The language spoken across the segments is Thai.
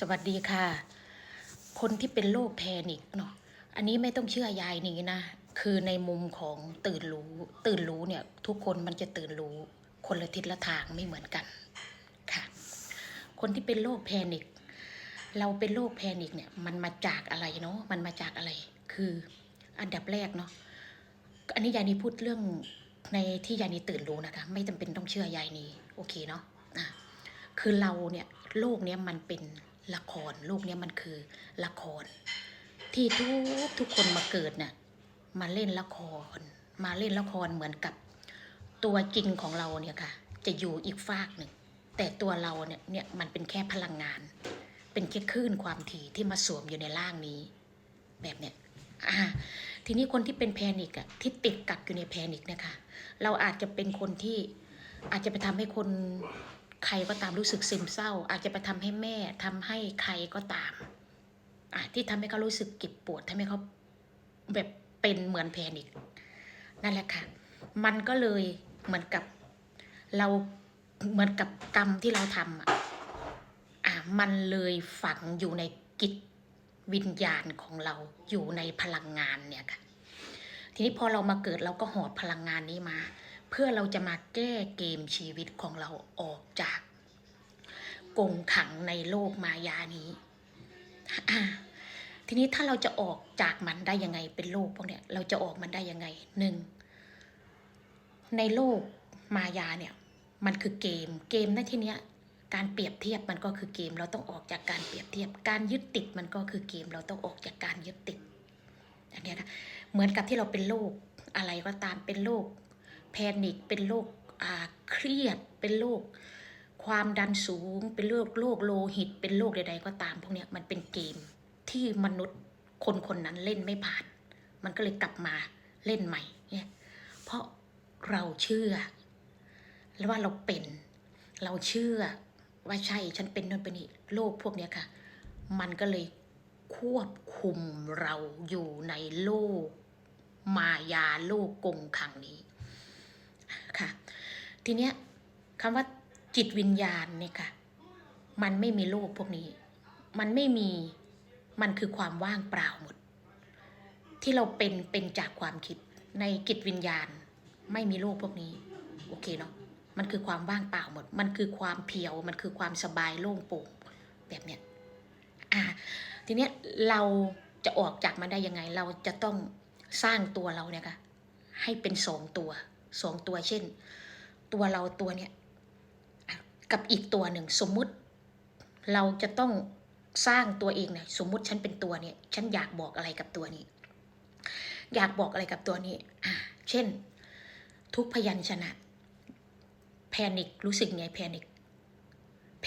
สวัสดีค่ะ คนที่เป็นโรคแพนิคเนาะอันนี้ไม่ต้องเชื่อยายนี้นะ คือในมุมของตื่นรู้ ตื่นรู้เนี่ย ทุกคนมันจะตื่นรู้ คนละทิศละทางไม่เหมือนกันค่ะ คนที่เป็นโรคแพนิคเราเป็นโรคแพนิคเนี่ย มันมาจากอะไรเนาะมันมาจากอะไร คืออันดับแรกเนาะอันนี้ยายนี้พูดเรื่องในที่ยายนี้ตื่นรู้นะคะ ไม่จำเป็นต้องเชื่อยายนี้ โอเคเนาะะคือเราเนี่ยโลกเนี้ยมันเป็น ละครโลกเนี้ยมันคือละคร ที่ทุกทุกคนมาเกิดเนี่ยมาเล่นละคร มาเล่นละครเหมือนกับ ตัวจริงของเราเนี่ยค่ะ จะอยู่อีกฟากหนึ่ง แต่ตัวเราเนี่ยเนี่ยมันเป็นแค่พลังงาน เป็นแค่คลื่นความถี่ที่มาสวมอยู่ในร่างนี้ แบบเนี้ยอ่าทีนี้คนที่เป็นแพนิกอะที่ติดกักอยู่ในแพนิกเนะคะเราอาจจะเป็นคนที่อาจจะไปทำให้คน ใครก็ตามรู้สึกซึมเศร้า อาจจะไปทำให้แม่ทำให้ใครก็ตามอะที่ทำให้เขารู้สึกเก็บปวดทำให้เขาแบบเป็นเหมือนแพนิกนั่นแหละค่ะ มันก็เลยเหมือนกับเราเหมือนกับกรรมที่เราทำอะอะมันเลยฝังอยู่ในกิจวิญญาณของเราอยู่ในพลังงานเนี่ยค่ะ ทีนี้พอเรามาเกิดเราก็หอบพลังงานนี้มา เพื่อเราจะมาแก้เกมชีวิตของเราออกจากกงขังในโลกมายานี้ทีนี้ถ้าเราจะออกจากมันได้ยังไงเป็นโลกพวกเนี้ยเราจะออกมันได้ยังไงหนึ่งในโลกมายาเนี่ย มันคือเกมเกมในที่เนี้ยการเปรียบเทียบมันก็คือเกมเราต้องออกจากการเปรียบเทียบ การยึดติดมันก็คือเกมเราต้องออกจากการยึดติดอย่างเนี้นะเหมือนกับที่เราเป็นโรคอะไรก็ตามเป็นโรค พนิคเป็นโรคอาเครียดเป็นโรคความดันสูง เป็นโรคโรคโลหิต เป็นโรคใด ๆ ก็ตาม พวกนี้มันเป็นเกมที่มนุษย์คนคนนั้นเล่นไม่ผ่าน มันก็เลยกลับมาเล่นใหม่เนี่ยเพราะเราเชื่อ แล้วว่าเราเป็น เราเชื่อว่าใช่ฉันเป็นนั่นเป็นนี่โลกพวกนี้ค่ะ มันก็เลยควบคุมเราอยู่ในโลก มายาโลกกงขังนี้ ทีเนี้ยคำว่าจิตวิญญาณเนี่ยค่ะ มันไม่มีโลกพวกนี้ มันไม่มี มันคือความว่างเปล่าหมด ที่เราเป็นเป็นจากความคิดในจิตวิญญาณ ไม่มีโลกพวกนี้ โอเคเนาะ มันคือความว่างเปล่าหมด มันคือความเพียว มันคือความสบายโล่งโปร่งแบบเนี้ย อ่า ทีเนี้ยเราจะออกจากมันได้ยังไง เราจะต้องสร้างตัวเราเนี่ยค่ะ ให้เป็นสองตัว สองตัวเช่น ตัวเราตัวเนี้ยกับอีกตัวหนึ่งสมมุติ เราจะต้องสร้างตัวเองเนี่ยสมมุติฉันเป็นตัวเนี่ยฉันอยากบอกอะไรกับตัวนี้ อยากบอกอะไรกับตัวนี้อ่าเช่น ทุกพยัญชนะแพนิครู้สึกไงแพนิค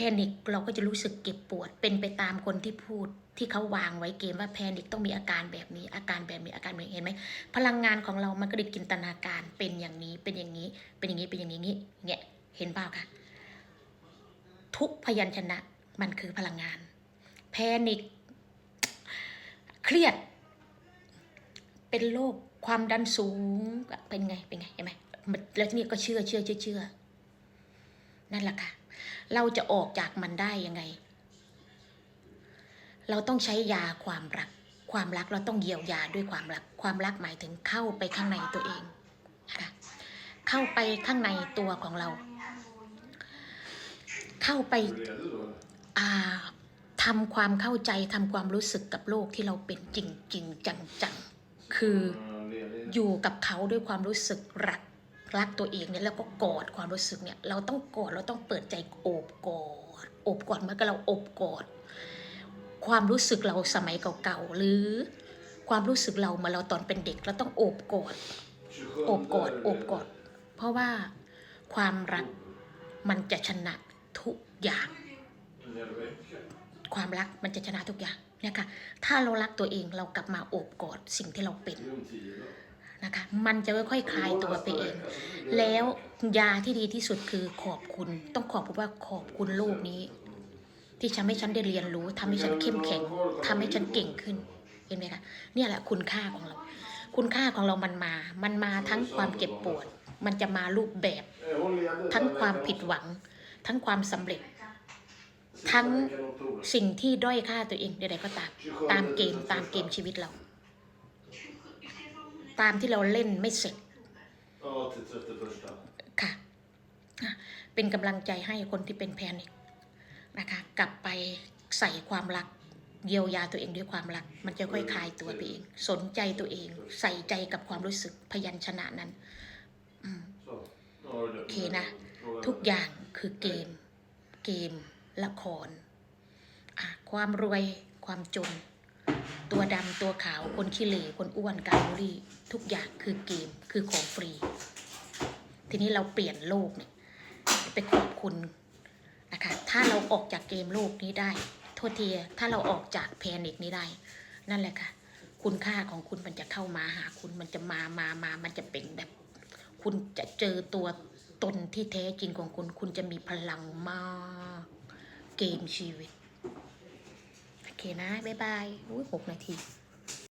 แพนิคเราก็จะรู้สึกเก็บปวด เป็นไปตามคนที่พูดที่เขาวางไว้เกมว่าแพนิคต้องมีอาการแบบนี้อาการแบบนี้อาการแบบนี้เห็นไหมพลังงานของเรามันก็ได้จินตนาการเป็นอย่างนี้เป็นอย่างนี้ เป็นอย่างนี้เป็นอย่างนี้งี้เนี่ยเห็นเปล่าคะทุกพยัญชนะมันคือพลังงาน แพนิคเครียด เป็นโรคความดันสูงเป็นไงเป็นไงเห็นไหมแล้วทีนี้ก็เชื่อเชื่อเชื่อเชื่อนั่นแหละค่ะ เราจะออกจากมันได้ยังไง เราต้องใช้ยาความรัก ความรักเราต้องเยียวยาด้วยความรัก ความรักหมายถึงเข้าไปข้างในตัวเองนะคะเข้าไปข้างในตัวของเรา เข้าไปอาทำความเข้าใจทำความรู้สึกกับโลกที่เราเป็นจริงจริงจังจังคืออยู่กับเขาด้วยความรู้สึกรัก รักตัวเองเนี่ยแล้วก็กอดความรู้สึกเนี่ยเราต้องกอดเราต้องเปิดใจโอบกอดโอบกอดเมื่อกเราโอบกอด ความรู้สึกเราสมัยเก่าๆหรือความรู้สึกเราเมื่อเราตอนเป็นเด็กเราต้องโอบกอดโอบกอดโอบกอด เพราะว่าความรักมันจะชนะทุกอย่าง ความรักมันจะชนะทุกอย่างเนี่ยค่ะถ้าเรารักตัวเองเรากลับมาโอบกอดสิ่งที่เราเป็น นะคะ มันจะค่อยๆคลายตัวไปเอง แล้วยาที่ดีที่สุดคือขอบคุณ ต้องขอบคุณว่าขอบคุณโลกนี้ ที่ทำให้ฉันได้เรียนรู้ทำให้ฉันเข้มแข็งทำให้ฉันเก่งขึ้นเห็นไหมคะเนี่ยแหละคุณค่าของเรา คุณค่าของเรามันมา มันมาทั้งความเจ็บปวด มันจะมารูปแบบ ทั้งความผิดหวัง ทั้งความสำเร็จ ทั้งสิ่งที่ด้อยค่าตัวเองใดๆก็ตาม ตามเกมตามเกมชีวิตเรา ตามที่เราเล่นไม่เสร็จ Ja, till 31. ค่ะอะ เป็นกำลังใจให้คนที่เป็นแพนิคนะคะ กลับไปใส่ความรักเยียวยาตัวเองด้วยความรัก มันจะค่อยคลายตัวไปเอง สนใจตัวเอง ใส่ใจกับความรู้สึกพยัญชนะนั้นอืม Så. Ja, det är det. Okej, nej. Frågan ทุกอย่างคือเกม เกมละครอะความรวยความจน ตัวดำตัวขาวคนขี้เหร่คนอ้วนการบุรีทุกอย่างคือเกมคือของฟรี ทีนี้เราเปลี่ยนโลกเนี่ยไปขอบคุณนะคะถ้าเราออกจากเกมโลกนี้ได้โทษทีถ้าเราออกจากแพนิคนี้ได้ นั่นแหละค่ะ คุณค่าของคุณมันจะเข้ามาหาคุณมันจะมามามามันจะเป็นแบบ คุณจะเจอตัวตนที่แท้จริงของคุณ คุณจะมีพลังมาก เกมชีวิต เคนะ บ๊ายบายอุ้ยหกนาที